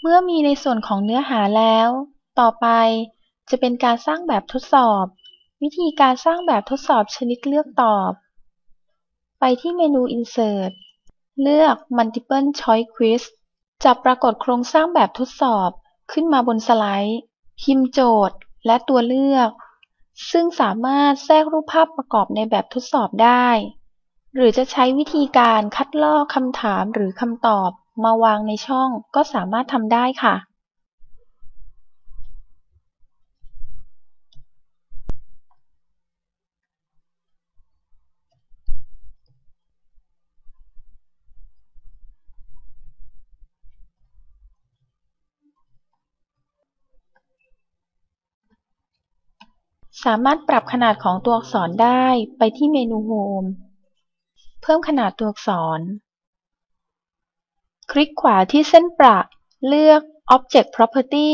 เมื่อมีในส่วนของเนื้อหาแล้ว ต่อไปจะเป็นการสร้างแบบทดสอบ วิธีการสร้างแบบทดสอบชนิดเลือกตอบ ไปที่เมนู Insert เลือก Multiple Choice Quiz จะปรากฏโครงสร้างแบบทดสอบขึ้นมาบนสไลด์ พิมพ์โจทย์และตัวเลือก ซึ่งสามารถแทรกรูปภาพประกอบในแบบทดสอบได้ หรือจะใช้วิธีการคัดลอกคำถามหรือคำตอบ มาวางในช่องก็สามารถทำได้ค่ะสามารถปรับขนาดของตัวอักษรได้ไปที่เมนู Home เพิ่มขนาดตัวอักษร คลิกขวาที่เส้นประเลือก Object Property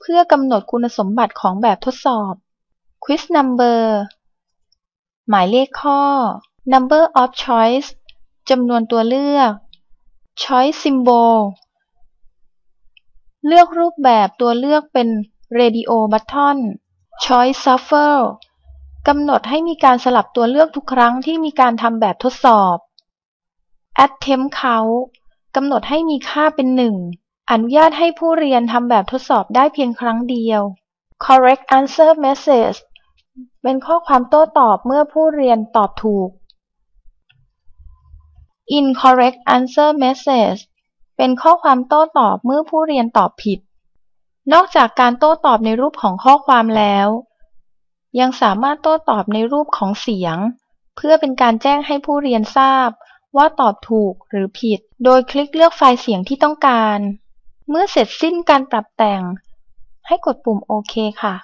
เพื่อกำหนดคุณสมบัติของแบบทดสอบ Quiz Number หมายเลขข้อ Number of Choice จำนวนตัวเลือก Choice Symbol เลือกรูปแบบตัวเลือกเป็น Radio Button Choice Shuffle กำหนดให้มีการสลับตัวเลือกทุกครั้งที่มีการทำแบบทดสอบ Attempt Count กำหนดให้มีค่าเป็นหนึ่งอนุญาตให้ผู้เรียนทำแบบทดสอบได้เพียงครั้งเดียว Correct Answer Message เป็นข้อความโต้ตอบเมื่อผู้เรียนตอบถูก Incorrect Answer Message เป็นข้อความโต้ตอบเมื่อผู้เรียนตอบผิด นอกจากการโต้ตอบในรูปของข้อความแล้ว ยังสามารถโต้ตอบในรูปของเสียง เพื่อเป็นการแจ้งให้ผู้เรียนทราบ ว่าตอบถูกหรือผิด โดยคลิกเลือกไฟล์เสียงที่ต้องการ เมื่อเสร็จสิ้นการปรับแต่ง ให้กดปุ่มโอเคค่ะ